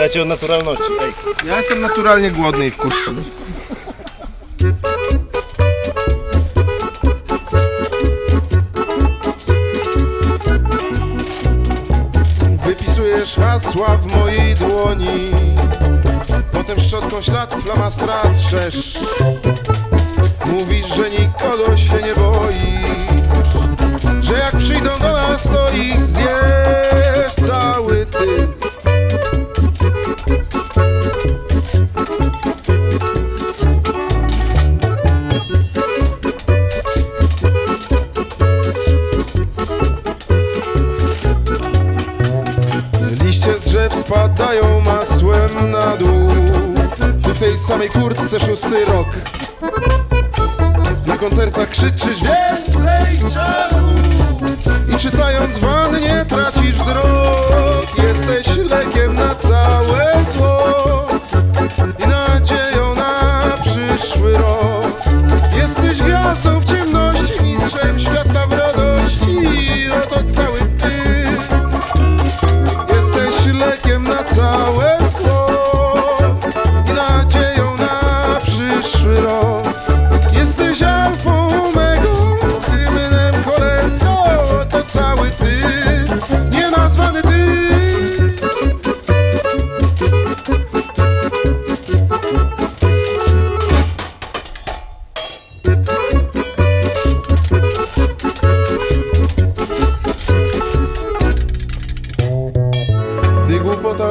Dajcie od naturalności. Ej. Ja jestem naturalnie głodny i wkur... Wypisujesz hasła w mojej dłoni Potem szczotką ślad flamastra trzesz Mówisz, że nikogo się nie boisz spadają masłem na dół. Ty w tej samej kurtce szósty rok. Na koncertach krzyczysz więcej czaru I czytając wannie tracisz wzrok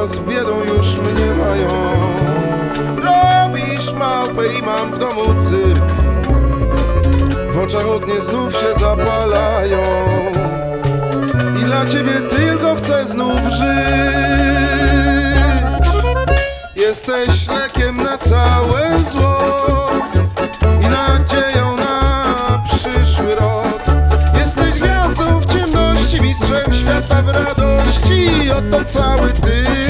z biedą już mnie mają. Robisz małpę i mam w domu cyrk. W oczach ognie znów się zapalają. I dla ciebie tylko chcę znów żyć. Jesteś lekiem na całe zło I nadzieją na przyszły rok. Jesteś gwiazdą w ciemności, mistrzem świata w radości. Oto cały ty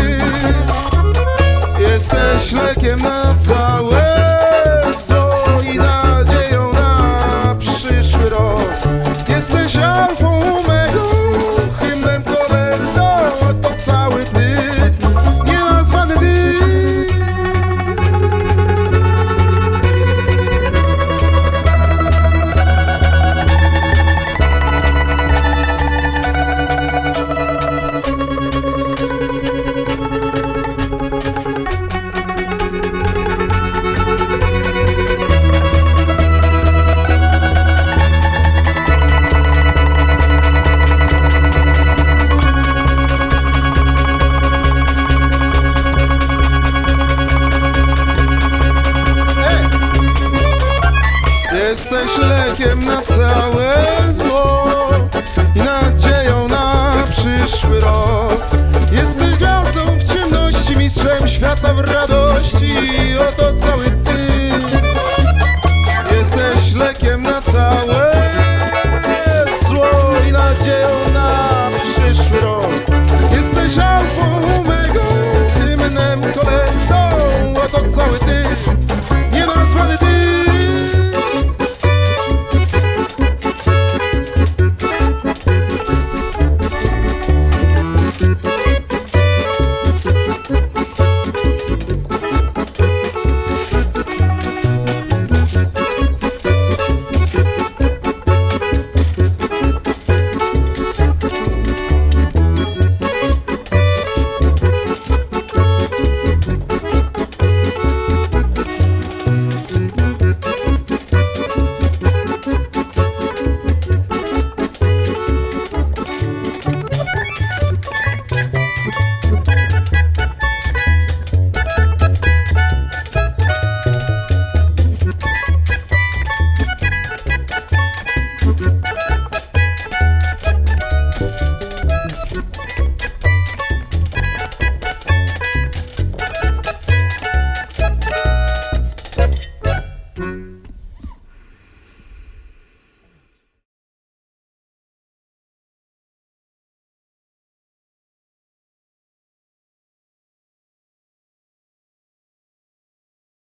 Jesteś lekiem na całe Jesteś lekiem na całe zło i nadzieją na przyszły rok. Jesteś gwiazdą w ciemności, mistrzem świata w radości.